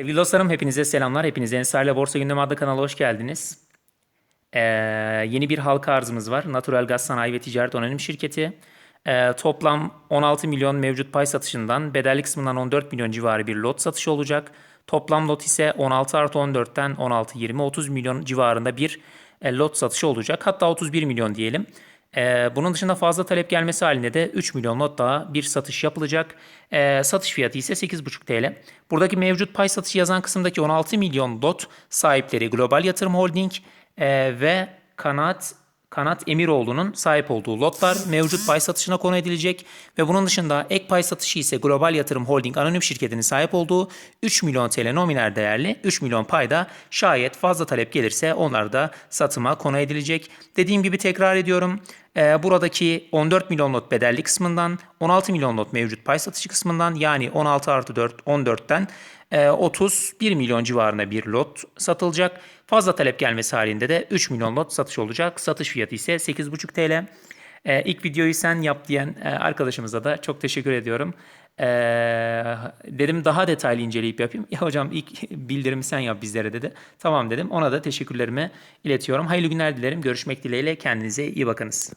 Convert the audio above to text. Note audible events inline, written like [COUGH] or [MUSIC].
Sevgili dostlarım hepinize selamlar. Hepinize Ensar'la Borsa Gündemi adlı kanala hoş geldiniz. Ee, yeni bir halka arzımız var. Natural Gaz Sanayi ve Ticaret Anonim Şirketi. Ee, toplam 16 milyon mevcut pay satışından bedelli kısmından 14 milyon civarı bir lot satışı olacak. Toplam lot ise 16 artı 14'ten 16, 20, 30 milyon civarında bir e, lot satışı olacak. Hatta 31 milyon diyelim. Ee, bunun dışında fazla talep gelmesi halinde de 3 milyon lot daha bir satış yapılacak. Ee, satış fiyatı ise 8,5 TL. Buradaki mevcut pay satışı yazan kısımdaki 16 milyon lot sahipleri Global Yatırım Holding e, ve Kanat Kanat Emiroğlu'nun sahip olduğu lotlar mevcut pay satışına konu edilecek ve bunun dışında ek pay satışı ise Global Yatırım Holding anonim şirketinin sahip olduğu 3 milyon TL nominal değerli 3 milyon payda şayet fazla talep gelirse onlar da satıma konu edilecek. Dediğim gibi tekrar ediyorum. Ee, buradaki 14 milyon lot bedelli kısmından 16 milyon lot mevcut pay satışı kısmından yani 16 artı 4 14'ten e, 31 milyon civarında bir lot satılacak. Fazla talep gelmesi halinde de 3 milyon lot satış olacak. Satış fiyatı ise 8,5 TL. E, ilk videoyu sen yap diyen e, arkadaşımıza da çok teşekkür ediyorum. E, dedim daha detaylı inceleyip yapayım. [LAUGHS] Ya hocam ilk bildirimi sen yap bizlere dedi. Tamam dedim. Ona da teşekkürlerimi iletiyorum. Hayırlı günler dilerim. Görüşmek dileğiyle. Kendinize iyi bakınız.